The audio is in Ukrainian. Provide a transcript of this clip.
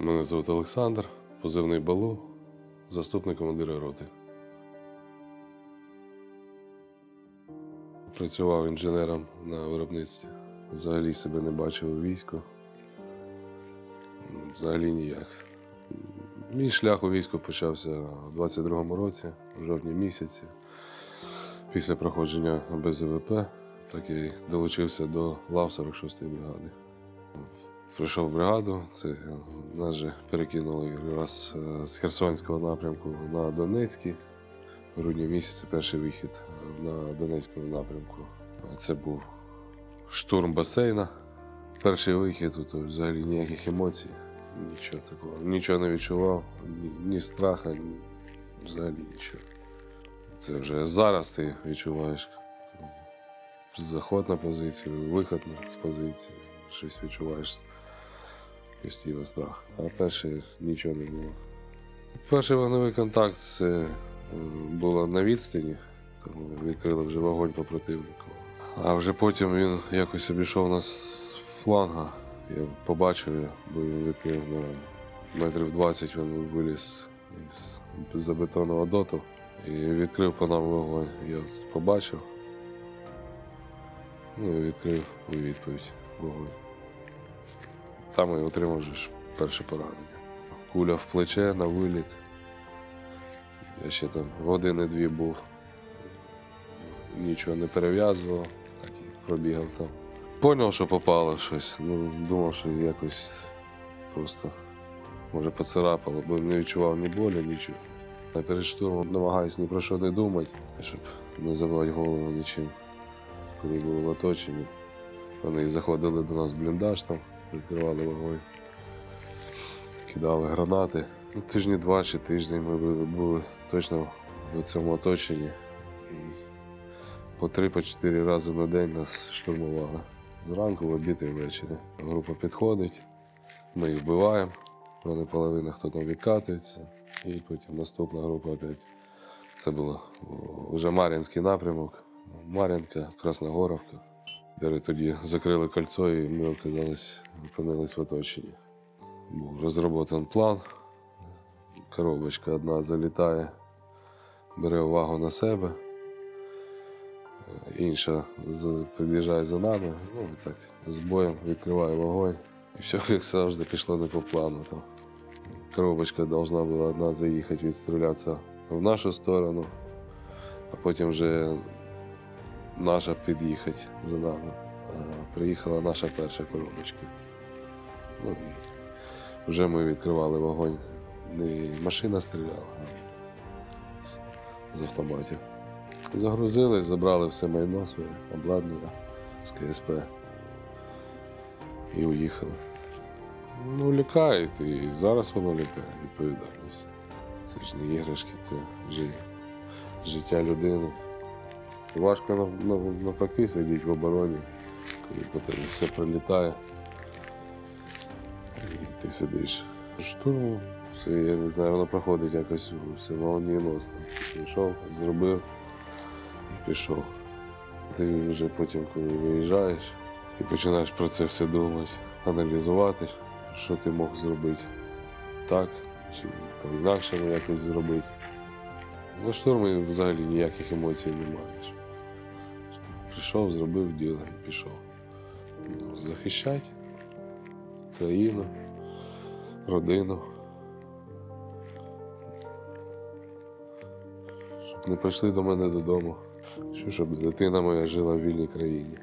Мене звуть Олександр, позивний Балу, заступник командира роти. Працював інженером на виробництві. Взагалі себе не бачив у війську. Взагалі ніяк. Мій шлях у війську почався у 22-му році, в жовтні місяці. Після проходження БЗВП, так і долучився до лав 46-ї бригади. Прийшов в бригаду, це нас же перекинули раз е, з Херсонського напрямку на Донецький. В грудні місяці перший вихід е, на Донецькому напрямку. Це був штурм басейна. Перший вихід, тут взагалі ніяких емоцій, нічого такого. Нічого не відчував, ні, ні страха, ні, взагалі нічого. Це вже зараз ти відчуваєш заход на позицію, виход на- з позиції, щось відчуваєш постійно страх. А перший нічого не було. Перший вогневий контакт це е, було на відстані, тому відкрили вже вогонь по противнику. А вже потім він якось обійшов нас з фланга. Я побачив, бо він відкрив на метрів 20, він виліз із забетонного доту і відкрив по нам вогонь. Я побачив. Ну і відкрив у відповідь вогонь. Там і отримав перше поранення. Куля в плече на виліт. Я ще там години-дві був. Нічого не перев'язував, так і пробігав там. Поняв, що попало щось. Ну, думав, що якось просто може поцарапало, бо не відчував ні болі, нічого. А перед штурмом намагаюся ні про що не думати, щоб не забивати голову нічим. Коли були в оточенні, вони заходили до нас в бліндаж там, відкривали вогонь, кидали гранати. Ну, тижні два чи тиждень ми були, точно в цьому оточенні. І по три, по чотири рази на день нас штурмували. Зранку, в обід і ввечері. Група підходить, ми їх вбиваємо, вони половина хто там відкатується, і потім наступна група опять. Це було вже Мар'їнський напрямок, Мар'їнка, Красногоровка, тоді закрили кольцо і ми оказались, опинились в оточенні. Був розроботаний план. Коробочка одна залітає, бере увагу на себе, інша під'їжджає за нами, ну і так, з боєм відкриває вогонь. І все, як завжди, пішло не по плану. Там. Коробочка должна була одна заїхати відстрілятися в нашу сторону, а потім вже наша під'їхати за нами. Приїхала наша перша коробочка. Ну і вже ми відкривали вогонь. Не машина стріляла, а з автоматів. Загрузились, забрали все майно своє, обладнання з КСП і уїхали. Ну, лякають, і зараз воно лякає, відповідальність. Це ж не іграшки, це життя людини. Важко нав- нав- навпаки сидіти в обороні, коли по тебе все прилітає. І ти сидиш. Штурм, все, я не знаю, воно проходить якось все молнієносно. Пішов, зробив і пішов. Ти вже потім, коли виїжджаєш, і починаєш про це все думати, аналізувати, що ти мог зробити так, чи по-інакшому якось зробити. На штурмі взагалі ніяких емоцій не маєш. Прийшов, зробив діло і пішов. Захищати країну, родину. Щоб не прийшли до мене додому. Щоб дитина моя жила в вільній країні.